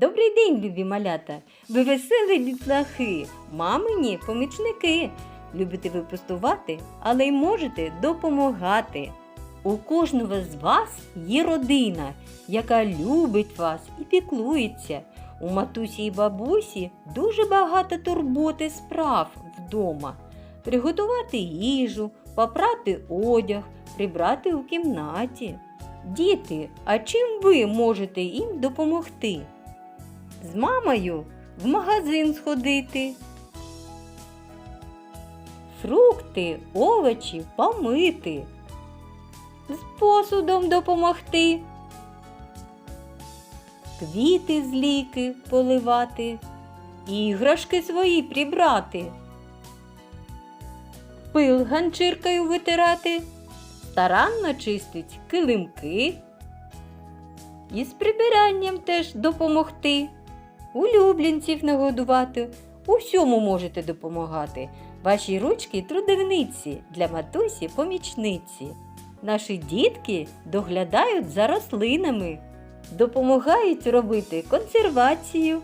Добрий день, любі малята! Ви веселі дітлахи, мамині помічники. Любите ви пустувати, але й можете допомагати. У кожного з вас є родина, яка любить вас і піклується. У матусі і бабусі дуже багато турботи справ вдома. Приготувати їжу, попрати одяг, прибрати у кімнаті. Діти, а чим ви можете їм допомогти? З мамою в магазин сходити. Фрукти, овочі помити. З посудом допомогти. Квіти з ліки поливати. Іграшки свої прибрати. Пил ганчіркою витирати. Старанно чистить килимки. І з прибиранням теж допомогти. Улюбленців нагодувати. У всьому можете допомагати. Ваші ручки трудівниці для матусі помічниці. Наші дітки доглядають за рослинами, допомагають робити консервацію.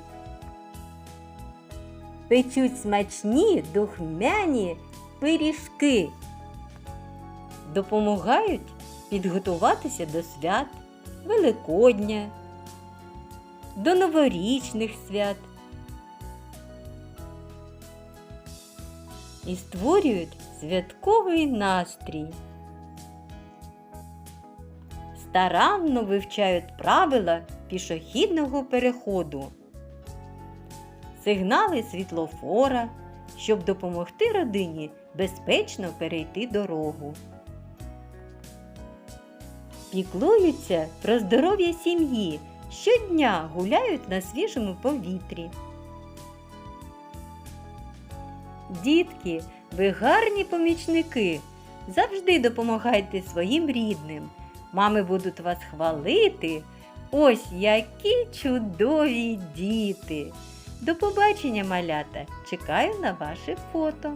Печуть смачні духмяні пиріжки. Допомагають підготуватися до свят Великодня, до новорічних свят. І створюють святковий настрій. Старанно вивчають правила пішохідного переходу, сигнали світлофора, щоб допомогти родині безпечно перейти дорогу. Піклуються про здоров'я сім'ї, щодня гуляють на свіжому повітрі. Дітки, ви гарні помічники. Завжди допомагайте своїм рідним. Мами будуть вас хвалити. Ось які чудові діти. До побачення, малята! Чекаю на ваше фото.